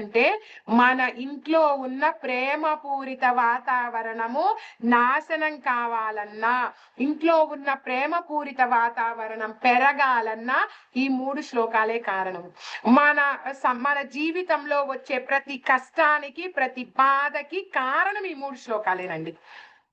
అంటే మన ఇంట్లో ఉన్న ప్రేమపూరిత వాతావరణము నాశనం కావాలన్నా ఇంట్లో ఉన్న ప్రేమపూరిత వాతావరణం పెరగాలన్నా ఈ మూడు శ్లోకాలే కారణం మన స- మన జీవితంలో వచ్చే ప్రతి కష్టానికి ప్రతి బాధకి కారణం ఈ మూడు శ్లోకాలేనండి.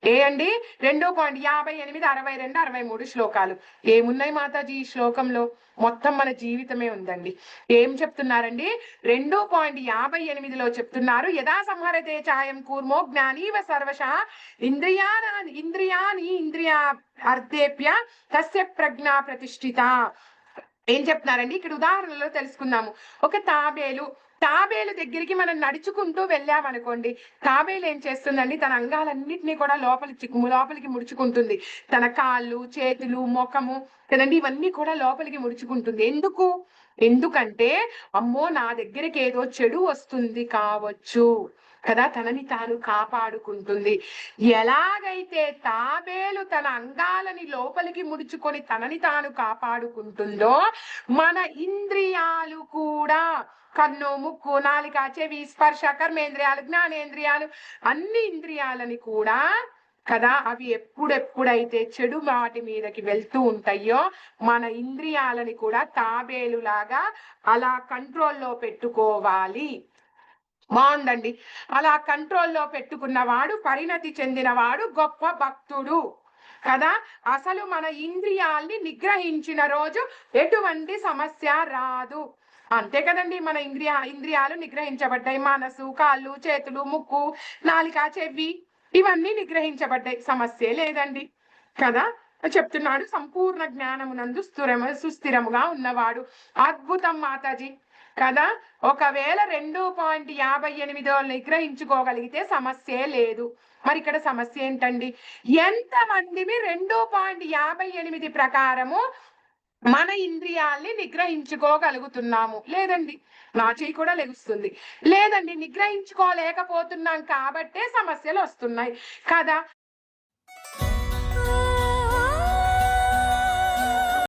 ఏ అండి? రెండో పాయింట్ యాభై ఎనిమిది అరవై రెండు అరవై మూడు శ్లోకాలు. ఏమున్నాయి మాతాజీ ఈ శ్లోకంలో? మొత్తం మన జీవితమే ఉందండి. ఏం చెప్తున్నారండి? రెండో పాయింట్ యాభై ఎనిమిదిలో చెప్తున్నారు యథా సంహరతే ఛాయం కూర్మో జ్ఞానీవ సర్వశ ఇంద్రియాన ఇంద్రియాని ఇంద్రియా అర్థేప్య తస్య ప్రజ్ఞ ప్రతిష్ఠిత. ఏం చెప్తున్నారండి? ఇక్కడ ఉదాహరణలో తెలుసుకుందాము. ఒక తాబేలు తాబేలు దగ్గరికి మనం నడుచుకుంటూ వెళ్ళామనుకోండి తాబేలు ఏం చేస్తుందండి? తన అంగాలన్నింటినీ కూడా లోపలికి లోపలికి ముడుచుకుంటుంది. తన కాళ్ళు చేతులు ముఖము కదండి? ఇవన్నీ కూడా లోపలికి ముడుచుకుంటుంది. ఎందుకు? ఎందుకంటే అమ్మో నా దగ్గరికి ఏదో చెడు వస్తుంది కావచ్చు. కదా తనని తాను కాపాడుకుంటుంది. ఎలాగైతే తాబేలు తన అంగాలని లోపలికి ముడుచుకొని తనని తాను కాపాడుకుంటుందో మన ఇంద్రియాలు కూడా కన్ను ముక్కు నాలుక చెవి స్పర్శ కర్మేంద్రియాలు జ్ఞానేంద్రియాలు అన్ని ఇంద్రియాలని కూడా కదా అవి ఎప్పుడెప్పుడైతే చెడు వాటి మీదకి వెళ్తూ ఉంటాయో మన ఇంద్రియాలని కూడా తాబేలులాగా అలా కంట్రోల్లో పెట్టుకోవాలి. బాగుందండి. అలా కంట్రోల్లో పెట్టుకున్నవాడు పరిణతి చెందినవాడు గొప్ప భక్తుడు. కదా? అసలు మన ఇంద్రియాల్ని నిగ్రహించిన రోజు ఎటువంటి సమస్య రాదు. అంతే కదండి మన ఇంద్రియ ఇంద్రియాలు నిగ్రహించబడ్డాయి. మనసు కాళ్ళు చేతులు ముక్కు నాలిక చెవి ఇవన్నీ నిగ్రహించబడ్డాయి. సమస్య లేదండి. కదా? చెప్తున్నాడు సంపూర్ణ జ్ఞానమునందు స్థిరము సుస్థిరముగా ఉన్నవాడు. అద్భుతం మాతాజీ. కదా? ఒకవేళ రెండు పాయింట్ యాభై ఎనిమిదో నిగ్రహించుకోగలిగితే సమస్యే లేదు. మరి ఇక్కడ సమస్య ఏంటండి? ఎంతమంది రెండు పాయింట్ యాభై ఎనిమిది ప్రకారము మన ఇంద్రియాల్ని నిగ్రహించుకోగలుగుతున్నాము? లేదండి. నా చేయి కూడా లెగుస్తుంది. లేదండి నిగ్రహించుకోలేకపోతున్నాం కాబట్టే సమస్యలు వస్తున్నాయి. కదా?